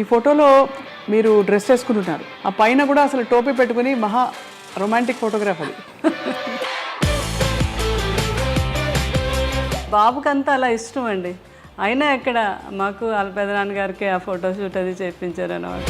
ఈ ఫోటోలో మీరు డ్రెస్ వేసుకుని ఉన్నారు. ఆ పైన కూడా అసలు టోపీ పెట్టుకుని మహా రొమాంటిక్ ఫోటోగ్రాఫ్ అది. బాబుకి అంతా అలా ఇష్టం అండి. అయినా ఎక్కడ మాకు వాళ్ళ పెదనాన్నగారికి ఆ ఫోటో షూట్ అది చేయించారు అనమాట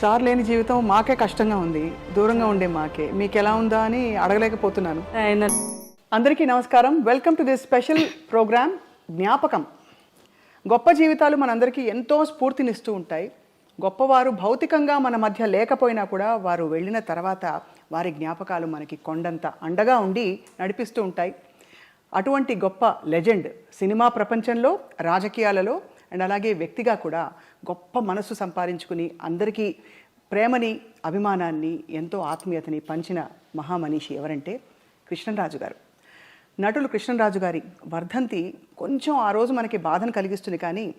సార్ లేని జీవితం మాకే కష్టంగా ఉంది. దూరంగా ఉండే మాకే. మీకు ఎలా ఉందా అని అడగలేకపోతున్నాను. అందరికీ నమస్కారం. Welcome to this special programme జ్ఞాపకం. గొప్ప జీవితాలు మనందరికీ ఎంతో స్ఫూర్తినిస్తూ ఉంటాయి. గొప్పవారు భౌతికంగా మన మధ్య లేకపోయినా కూడా వారు వెళ్ళిన తర్వాత వారి జ్ఞాపకాలు మనకి కొండంత అండగా ఉండి నడిపిస్తూ ఉంటాయి. అటువంటి గొప్ప లెజెండ్ సినిమా ప్రపంచంలో రాజకీయాలలో అండ్ అలాగే వ్యక్తిగా కూడా గొప్ప మనసు సంపాదించుకుని అందరికీ ప్రేమని అభిమానాన్ని ఎంతో ఆత్మీయతని పంచిన మహామనీషి ఎవరంటే కృష్ణరాజు గారు. నటులు కృష్ణరాజు గారి వర్ధంతి కొంచెం ఆ రోజు మనకి బాధను కలిగిస్తుంది కానీ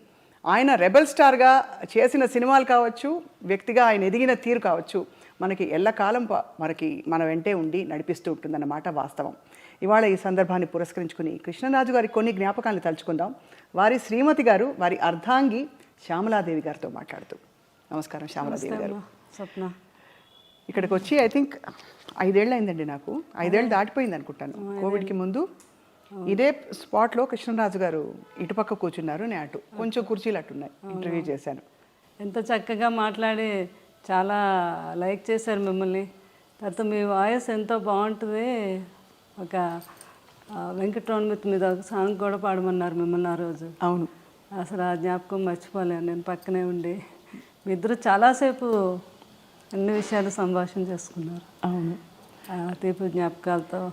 ఆయన రెబల్ స్టార్గా చేసిన సినిమాలు కావచ్చు వ్యక్తిగా ఆయన ఎదిగిన తీరు కావచ్చు మనకి ఎల్లకాలం మనకి మన వెంటే ఉండి నడిపిస్తూ ఉంటుందన్నమాట వాస్తవం. ఇవాళ ఈ సందర్భాన్ని పురస్కరించుకుని కృష్ణరాజు గారి కొన్ని జ్ఞాపకాలను తలుచుకుందాం. వారి శ్రీమతి గారు వారి అర్ధాంగి శ్యామలాదేవి గారితో మాట్లాడుతూ. నమస్కారం శ్యామలాదేవి గారు. స్వప్న. ఇక్కడికి వచ్చి ఐ థింక్ ఐదేళ్ళు అయిందండి నాకు. ఐదేళ్ళు దాటిపోయింది అనుకుంటాను. కోవిడ్కి ముందు ఇదే స్పాట్లో కృష్ణరాజు గారు ఇటుపక్క కూర్చున్నారు నేను అటు. కొంచెం కుర్చీలు అట్టున్నాయి ఇంటర్వ్యూ చేశాను. ఎంత చక్కగా మాట్లాడి చాలా లైక్ చేశారు మిమ్మల్ని. తర్వాత మీ వాయిస్ ఎంతో బాగుంటుంది. ఒక వెంకటరమణమిత్ మీద ఒక సాంగ్ కూడా పాడమన్నారు మిమ్మల్ని ఆ రోజు. అవును. అసలు ఆ జ్ఞాపకం మర్చిపోలేను నేను పక్కనే ఉండి. మీ ఇద్దరు చాలాసేపు అన్ని విషయాలు సంభాషణ చేసుకున్నారు. అవును. తీపి జ్ఞాపకాలతో.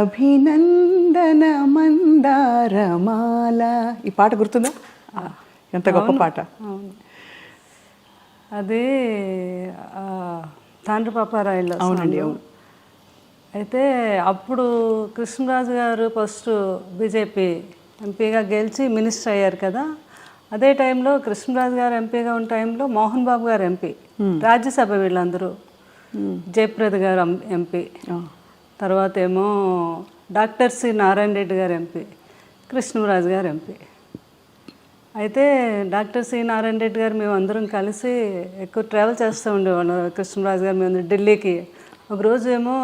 అభినందన మందారమాల. ఈ పాట గుర్తుందా? ఎంత గొప్ప పాట. అవును. అది తాండ్రి పాపారాయుల్లో అవునండి, సాంగ్. అయితే అప్పుడు కృష్ణరాజు గారు ఫస్ట్ బీజేపీ ఎంపీగా గెలిచి మినిస్టర్ అయ్యారు కదా. అదే టైంలో కృష్ణరాజు గారు ఎంపీగా ఉన్న టైంలో మోహన్ బాబు గారు ఎంపీ రాజ్యసభ వీళ్ళందరూ. జయప్రద గారు ఎంపీ. తర్వాత ఏమో డాక్టర్ సి నారాయణ రెడ్డి గారు ఎంపీ కృష్ణరాజు గారు ఎంపీ. అయితే డాక్టర్ సి నారాయణ రెడ్డి గారు మేము అందరం కలిసి ఎక్కువ ట్రావెల్ చేస్తూ ఉండేవాళ్ళం. కృష్ణరాజు గారు మేము ఢిల్లీకి. ఒకరోజు ఏమో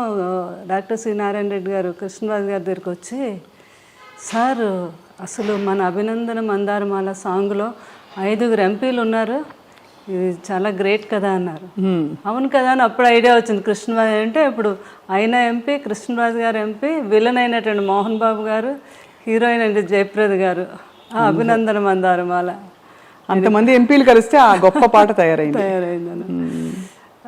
డాక్టర్ సి నారాయణ రెడ్డి గారు కృష్ణరాజు గారి దగ్గరికి వచ్చి సార్ అసలు మన అభినందన మందారమాల సాంగ్లో ఐదుగురు ఎంపీలు ఉన్నారు. ఇది చాలా గ్రేట్ కదా అన్నారు. అవును కదా అని అప్పుడు ఐడియా వచ్చింది. కృష్ణరాజు అంటే ఇప్పుడు ఆయన ఎంపీ కృష్ణరాజు గారు ఎంపీ విలన్ అయినటువంటి మోహన్ బాబు గారు హీరోయిన్ అంటే జయప్రద గారు. ఆ అభినందన మందారమాల. అంతమంది ఎంపీలు కలిస్తే ఆ గొప్ప పాట తయారైంది. తయారైందని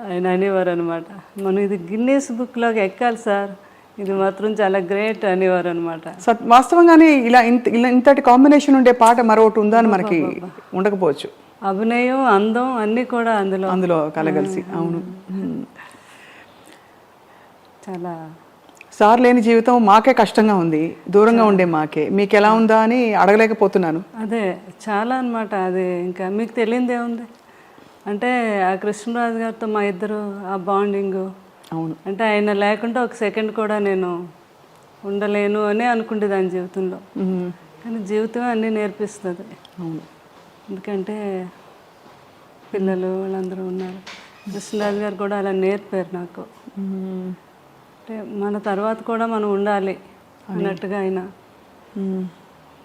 ఆయన అనేవారు అనమాట మనం ఇది గిన్నీస్ బుక్లోకి ఎక్కాలి సార్. ఇది మాత్రం చాలా గ్రేట్ అనేవారు అనమాట సత్ వాస్తవంగానే ఇలా ఇంత ఇలా ఇంతటి కాంబినేషన్ ఉండే పాట మరొకటి ఉందా అని మనకి ఉండకపోవచ్చు. అభినయం అందం అన్నీ కూడా అందులో అందులో కలగలిసి అవును. చాలా సార్ లేని జీవితం మాకే కష్టంగా ఉంది దూరంగా ఉండే మాకే. మీకు ఎలా ఉందా అని అడగలేకపోతున్నాను. అదే చాలా అన్నమాట అది. ఇంకా మీకు తెలియందే ఉంది అంటే ఆ కృష్ణరాజు గారితో మా ఇద్దరు ఆ బాండింగ్ అవును. అంటే ఆయన లేకుండా ఒక సెకండ్ కూడా నేను ఉండలేను అని అనుకుంటేదాన్ని జీవితంలో. హ్మ్. కానీ జీవితం అన్నీ నేర్పిస్తుంది. అవును. ఎందుకంటే పిల్లలు వాళ్ళందరూ ఉన్నారు. కృష్ణరాజు గారు కూడా అలా నేర్పారు నాకు. అంటే మన తర్వాత కూడా మనం ఉండాలి అన్నట్టుగా ఆయన.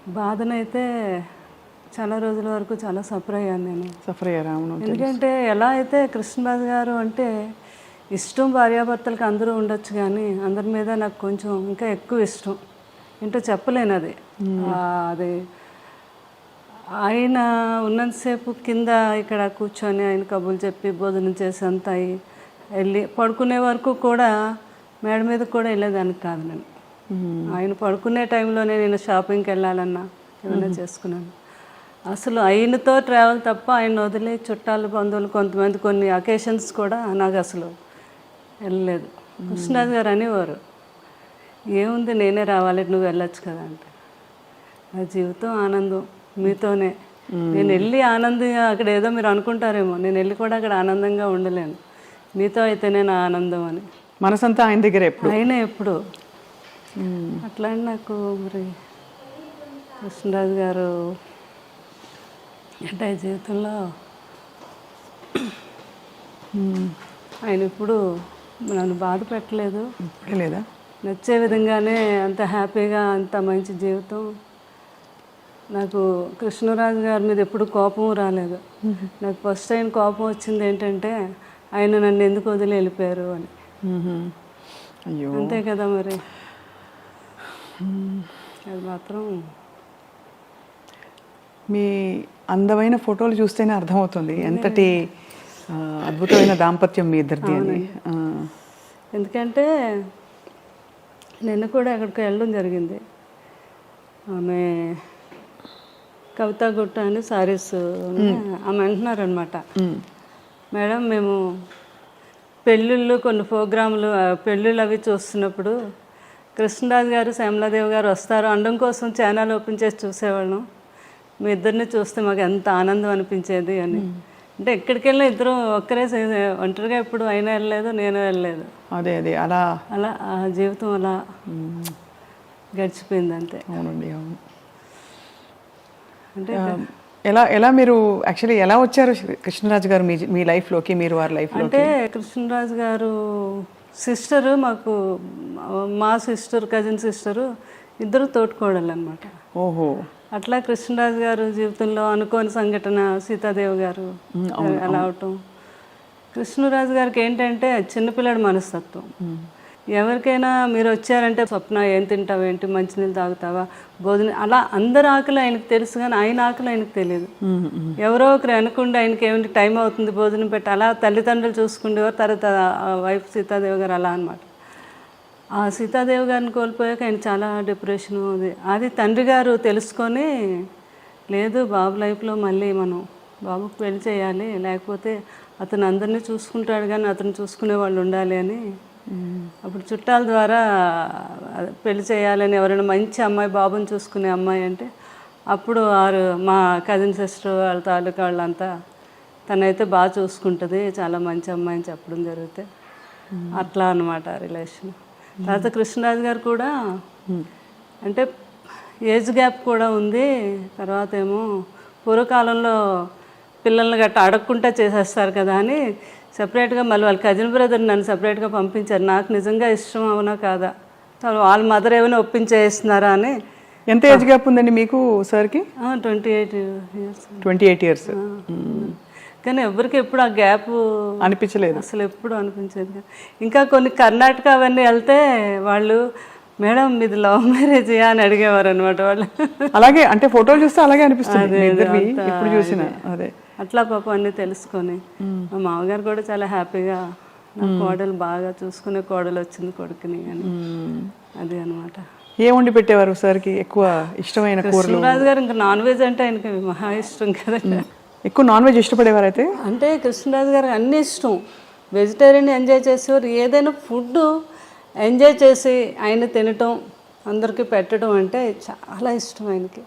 బాధనైతే చాలా రోజుల వరకు చాలా సఫర్ అయ్యాను నేను. సఫర్ అయ్యారా అవును ఎందుకంటే ఎలా అయితే కృష్ణరాజు గారు అంటే ఇష్టం భార్యాభర్తలకు అందరూ ఉండొచ్చు కానీ అందరి మీద నాకు కొంచెం ఇంకా ఎక్కువ ఇష్టం. ఏంటో చెప్పలేను అది. అది ఆయన ఉన్నంతసేపు కింద ఇక్కడ కూర్చొని ఆయన కబుర్లు చెప్పి భోజనం చేసి అంతా వెళ్ళి పడుకునే వరకు కూడా మేడ మీద కూడా వెళ్ళేదానికి కాదు నేను. ఆయన పడుకునే టైంలోనే నేను షాపింగ్కి వెళ్ళాలన్నా ఏమైనా చేసుకున్నాను. అసలు ఆయనతో ట్రావెల్ తప్ప ఆయన వదిలి చుట్టాలు బంధువులు కొంతమంది కొన్ని అకేషన్స్ కూడా నాకు అసలు వెళ్ళలేదు. కృష్ణరాజు గారు అనేవారు ఏముంది నేనే రావాలి నువ్వు వెళ్ళొచ్చు కదా అంటే. నా జీవితం ఆనందం మీతోనే. నేను వెళ్ళి ఆనందంగా అక్కడ ఏదో మీరు అనుకుంటారేమో నేను వెళ్ళి కూడా అక్కడ ఆనందంగా ఉండలేను. మీతో అయితేనే నా ఆనందం అని. మనసంతా ఆయన దగ్గర ఎప్పుడు? అయినా ఎప్పుడు? అట్లా నాకు మరి కృష్ణరాజు గారు అంటే జీవితంలో ఆయన ఇప్పుడు నన్ను బాధ పెట్టలేదు. ఇప్పుడే లేదా నచ్చే విధంగానే అంత హ్యాపీగా అంత మంచి జీవితం. నాకు కృష్ణరాజు గారి మీద ఎప్పుడు కోపం రాలేదు. నాకు ఫస్ట్ టైం కోపం వచ్చింది ఏంటంటే ఆయన నన్ను ఎందుకు వదిలి వెళ్ళిపోయారు అని. అయ్యో. అంతే కదా మరి. అది మాత్రం మీ అందమైన ఫోటోలు చూస్తేనే అర్థమవుతుంది. ఎంతటి అద్భుతమైన దాంపత్యం మీ ఇద్దరిది అని ఎందుకంటే నిన్న కూడా అక్కడికి వెళ్ళడం జరిగింది. ఆమె కవితా గుట్ట అని సారీస్ ఆమె అంటున్నారు అనమాట. మేడం మేము పెళ్ళిళ్ళు కొన్ని ప్రోగ్రాములు పెళ్ళిళ్ళు అవి చూస్తున్నప్పుడు కృష్ణరాజు గారు శ్యామలాదేవి గారు వస్తారు అండం కోసం ఛానల్ ఓపెన్ చేసి చూసేవాళ్ళం. మీ ఇద్దరిని చూస్తే మాకు ఎంత ఆనందం అనిపించేది అని. అంటే ఎక్కడికి వెళ్ళినా ఇద్దరం ఒక్కరే ఒంటరిగా ఇప్పుడు అయినా వెళ్ళలేదు నేను వెళ్ళలేదు. అదే అదే అలా. అలా ఆ జీవితం అలా గడిచిపోయింది అంతే. అవునండి అవును. అంటే ఎలా ఎలా మీరు యాక్చువల్లీ ఎలా వచ్చారు కృష్ణరాజు గారు మీ మీ లైఫ్లోకి మీరు వారి లైఫ్లో అంటే కృష్ణరాజు గారు సిస్టరు మాకు మా సిస్టర్ కజిన్ సిస్టరు ఇద్దరు తోటికోడలు అనమాట ఓహో. అట్లా కృష్ణరాజు గారు జీవితంలో అనుకోని సంఘటన సీతాదేవి గారు అలా అవటం. కృష్ణరాజు గారికి ఏంటంటే చిన్నపిల్లడి మనస్తత్వం. ఎవరికైనా మీరు వచ్చారంటే స్వప్న ఏం తింటావు? ఏంటి? మంచినీళ్ళు తాగుతావా? భోజనం అలా అందరి ఆకలి ఆయనకు తెలుసు కానీ ఆయన ఆకలి ఆయనకు తెలియదు. ఎవరో ఒకరు అనుకుంటే ఆయనకి ఏమిటి టైం అవుతుంది భోజనం పెట్టి అలా తల్లిదండ్రులు చూసుకునేవారు తర్వాత వైఫ్ సీతాదేవి గారు అలా అనమాట ఆ సీతాదేవి గారిని కోల్పోయాక ఆయన చాలా డిప్రెషన్ అది. అది తండ్రి గారు తెలుసుకొని లేదు బాబు లైఫ్లో మళ్ళీ మనం బాబుకు పెళ్ళి చేయాలి లేకపోతే అతను అందరినీ చూసుకుంటాడు కానీ అతను చూసుకునే వాళ్ళు ఉండాలి అని. అప్పుడు చుట్టాల ద్వారా పెళ్ళి చేయాలని ఎవరైనా మంచి అమ్మాయి బాబుని చూసుకునే అమ్మాయి అంటే అప్పుడు వారు మా కజిన్ సిస్టర్ వాళ్ళ తాలూకా వాళ్ళంతా తనైతే బాగా చూసుకుంటుంది చాలా మంచి అమ్మాయి అని చెప్పడం జరిగితే. అట్లా అనమాట రిలేషన్ తర్వాత కృష్ణరాజు గారు కూడా అంటే ఏజ్ గ్యాప్ కూడా ఉంది. తర్వాత ఏమో పూర్వకాలంలో పిల్లల్ని గట్ట అడగకుండా చేసేస్తారు కదా అని సపరేట్గా మళ్ళీ వాళ్ళ కజిన్ బ్రదర్ నన్ను సపరేట్గా పంపించారు. నాకు నిజంగా ఇష్టం అవునా కాదా? వాళ్ళ మదర్ ఏమైనా ఒప్పించేస్తున్నారా అని. ఎంత ఏజ్ గ్యాప్ ఉందండి మీకు సార్కి twenty eight years twenty eight years కానీ ఎవరికి ఎప్పుడు ఆ గ్యాప్ అనిపించలేదు. అసలు ఎప్పుడు అనిపించేది కాదు. ఇంకా కొన్ని కర్ణాటక అవన్నీ వెళ్తే వాళ్ళు మేడం మీది లవ్ మ్యారేజ్ అని అడిగేవారు అనమాట వాళ్ళు. అలాగే అంటే ఫోటోలు చూస్తే అలాగే అనిపిస్తుంది. ఇప్పుడు చూసిన అదే. అట్లా పాపం అన్నీ తెలుసుకొని మా మామగారు కూడా చాలా హ్యాపీగా నా కోడలు బాగా చూసుకునే కోడలు వచ్చింది కొడుకుని అని. అది అనమాట ఏం వండి పెట్టేవారు సార్కి? ఎక్కువ ఇష్టమైన కూరలు? కృష్ణరాజు గారు ఇంకా నాన్ వెజ్ అంటే ఆయనకి మహా ఇష్టం కదండి ఎక్కువ నాన్ వెజ్ ఇష్టపడేవారు అయితే అంటే కృష్ణరాజు గారు అన్ని ఇష్టం. వెజిటేరియన్ ఎంజాయ్ చేసేవారు. ఏదైనా ఫుడ్ ఎంజాయ్ చేసి ఆయన తినటం అందరికీ పెట్టడం అంటే చాలా ఇష్టం ఆయనకి.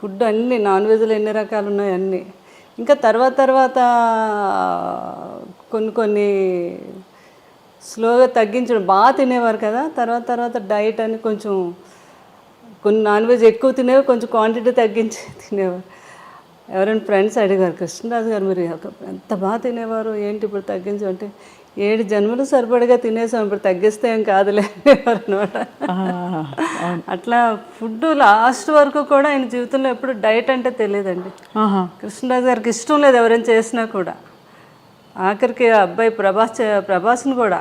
ఫుడ్ అన్నీ నాన్ వెజ్లు ఎన్ని రకాలు ఉన్నాయి అన్నీ. ఇంకా తర్వాత తర్వాత కొన్ని కొన్ని స్లోగా తగ్గించడం బాగా తినేవారు కదా. తర్వాత తర్వాత డైట్ అని కొంచెం కొన్ని నాన్ వెజ్ ఎక్కువ తినేవి కొంచెం క్వాంటిటీ తగ్గించి తినేవారు. ఎవరైనా ఫ్రెండ్స్ అడిగారు కృష్ణరాజు గారు మీరు ఒక- ఎంత బాగా తినేవారు? ఏంటి ఇప్పుడు తగ్గించు అంటే ఏడు జన్మలు సరిపడగా తినేసాం ఇప్పుడు తగ్గిస్తే ఏం కాదులే అనమాట అట్లా ఫుడ్ లాస్ట్ వరకు కూడా ఆయన జీవితంలో ఎప్పుడు డైట్ అంటే తెలియదండి. కృష్ణరాజు గారికి ఇష్టం లేదు ఎవరైనా చేసినా కూడా. ఆఖరికి అబ్బాయి ప్రభాస్ ప్రభాస్ని కూడా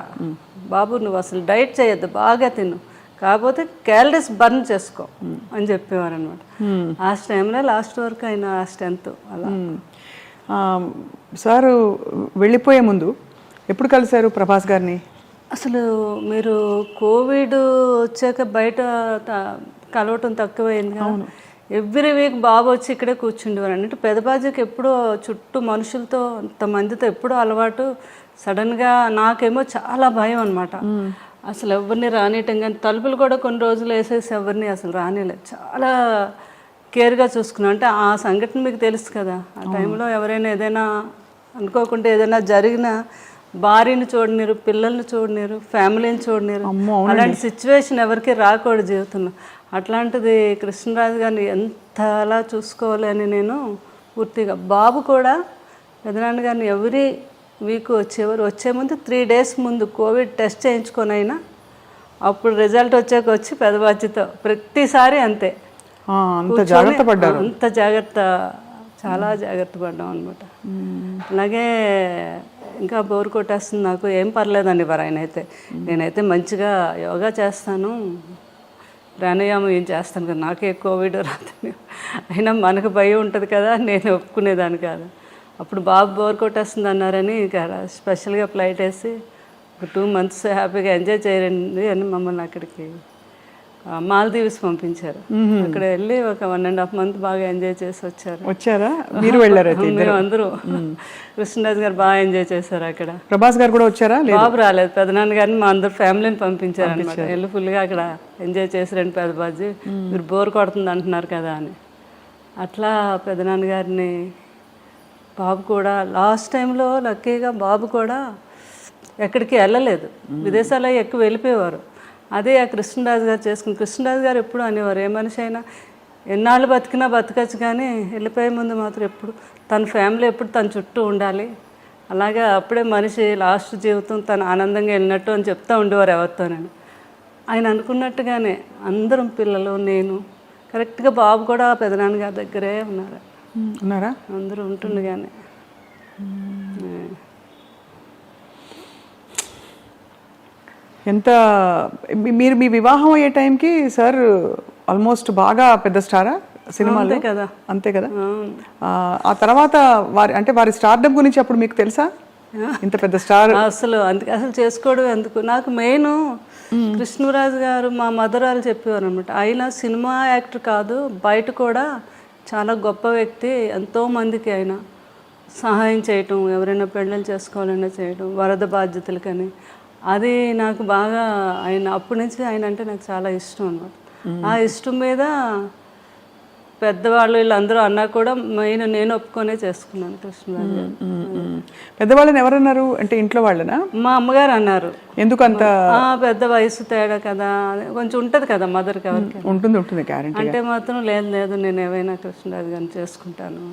బాబు నువ్వు అసలు డైట్ చేయొద్దు బాగా తిను. కాకపోతే క్యాలరీస్ బర్న్ చేసుకో అని చెప్పేవారు అనమాట ఆ టైంలో లాస్ట్ వరకు ఆయన ఆ స్ట్రెంత్ అలా. ఆ, సారు వెళ్ళిపోయే ముందు ఎప్పుడు కలిశారు ప్రభాస్ గారిని? అసలు మీరు కోవిడ్ వచ్చాక బయట కలవటం తక్కువైంది కదా ఎవ్రీ వీక్ బాబు వచ్చి ఇక్కడే కూర్చుండేవారు అంటే పెదబాజీకి ఎప్పుడో చుట్టూ మనుషులతో మందితో ఎప్పుడో అలవాటు. సడన్గా నాకేమో చాలా భయం అనమాట అసలు ఎవరిని రానియటం కానీ తలుపులు కూడా కొన్ని రోజులు వేసేసి ఎవరిని అసలు రానియలేదు. చాలా కేర్గా చూసుకున్నాం. అంటే ఆ సంఘటన మీకు తెలుసు కదా. ఆ టైంలో ఎవరైనా ఏదైనా అనుకోకుండా ఏదైనా జరిగినా భార్యని చూడనిరు పిల్లల్ని చూడనిరు ఫ్యామిలీని చూడనిరు. అలాంటి సిచ్యువేషన్ ఎవరికి రాకూడదు జీవితంలో. అట్లాంటిది కృష్ణరాజు గారిని ఎంతలా చూసుకోవాలి అని నేను పూర్తిగా బాబు కూడా పెదనాన్న గారిని ఎవరీ వీక్ వచ్చేవారు వచ్చే ముందు త్రీ డేస్ ముందు కోవిడ్ టెస్ట్ చేయించుకొని అయినా అప్పుడు రిజల్ట్ వచ్చాక వచ్చి పెద్ద బాధ్యత. ప్రతిసారి అంతే. అంత జాగ్రత్త పడ్డారు. అంత జాగ్రత్త చాలా జాగ్రత్త పడ్డాం అనమాట అలాగే ఇంకా బోర్ కొట్టేస్తుంది నాకు. ఏం పర్లేదండి మరి ఆయన అయితే. నేనైతే మంచిగా యోగా చేస్తాను. ప్రాణాయామం ఏం చేస్తాను కదా. నాకే కోవిడ్ రాదని అయినా మనకు భయం ఉంటుంది కదా. నేను ఒప్పుకునేదాన్ని కాదు. అప్పుడు బాబు బోర్ కొట్టేస్తుంది అన్నారని ఇక స్పెషల్గా ఫ్లైట్ వేసి ఒక టూ మంత్స్ హ్యాపీగా ఎంజాయ్ చేయండి అని మమ్మల్ని అక్కడికి మాల్దీవ్స్ పంపించారు. అక్కడ వెళ్ళి ఒక వన్ అండ్ హాఫ్ మంత్ బాగా ఎంజాయ్ చేసి వచ్చారు. వచ్చారా? మీరు వెళ్ళారు మేము. అందరూ కృష్ణరాజు గారు బాగా ఎంజాయ్ చేశారు అక్కడ. ప్రభాస్ గారు కూడా వచ్చారా? బాబు రాలేదు. పెదనాన్న గారిని మా అందరు ఫ్యామిలీని పంపించారు. అనమాట వెళ్ళి ఫుల్గా అక్కడ ఎంజాయ్ చేసి రండి పెద్ద బాజీ మీరు బోర్ కొడుతుంది అంటున్నారు కదా అని. అట్లా పెదనాన్న గారిని బాబు కూడా లాస్ట్ టైంలో లక్కీగా బాబు కూడా ఎక్కడికి వెళ్ళలేదు. విదేశాల్లో ఎక్కువ వెళ్ళిపోయేవారు. అదే ఆ కృష్ణరాజు గారు చేసుకుని కృష్ణరాజు గారు ఎప్పుడు అనేవారు ఏ మనిషి అయినా ఎన్నాళ్ళు బతికినా బతకచ్చు కానీ వెళ్ళిపోయే ముందు మాత్రం ఎప్పుడు తన ఫ్యామిలీ ఎప్పుడు తన చుట్టూ ఉండాలి. అలాగే అప్పుడే మనిషి లాస్ట్ జీవితం తను ఆనందంగా వెళ్ళినట్టు అని చెప్తూ ఉండేవారు ఎవరితోనని. ఆయన అనుకున్నట్టుగానే అందరం పిల్లలు నేను కరెక్ట్గా బాబు కూడా పెదనాన్న గారి దగ్గరే ఉన్నారు. ఉన్నారా? అందరూ ఉంటుండగానే. ఎంత మీ- మీరు మీ వివాహం అయ్యే టైంకి సార్ ఆల్మోస్ట్ బాగా పెద్ద స్టారా సినిమాలో? అంతే కదా. అంతే కదా. ఆ, ఆ తర్వాత వారి అంటే వారి స్టార్డమ్ గురించి అప్పుడు మీకు తెలుసా? ఇంత పెద్ద స్టార్. అసలు అందుకే అసలు చేసుకోవడం ఎందుకు నాకు మెయిన్ కృష్ణరాజు గారు మా మదరాలు చెప్పేవారు అనమాట ఆయన సినిమా యాక్టర్ కాదు బయట కూడా చాలా గొప్ప వ్యక్తి ఎంతో మందికి ఆయన సహాయం చేయటం ఎవరైనా పెళ్ళిళ్ళు చేసుకోవాలన్నా చేయటం వరద బాధ్యతలకని అది నాకు బాగా ఆయన అప్పటి నుంచి ఆయన అంటే నాకు చాలా ఇష్టం అనమాట ఆ ఇష్టం మీద పెద్దవాళ్ళు వీళ్ళందరూ అన్నా కూడా మెయిన్ నేను ఒప్పుకొనే చేసుకున్నాను కృష్ణరాజు పెద్దవాళ్ళని ఎవరన్నారు? అంటే ఇంట్లో వాళ్ళనా? మా అమ్మగారు అన్నారు. ఎందుకు అంత "ఆ, పెద్ద వయసు తేడా కదా కొంచెం ఉంటుంది కదా మదర్కి ఎవరికి ఉంటుంది ఉంటుంది గ్యారంటీ అంటే మాత్రం లేదు లేదు నేను ఏవైనా కృష్ణరాజు గారిని చేసుకుంటాను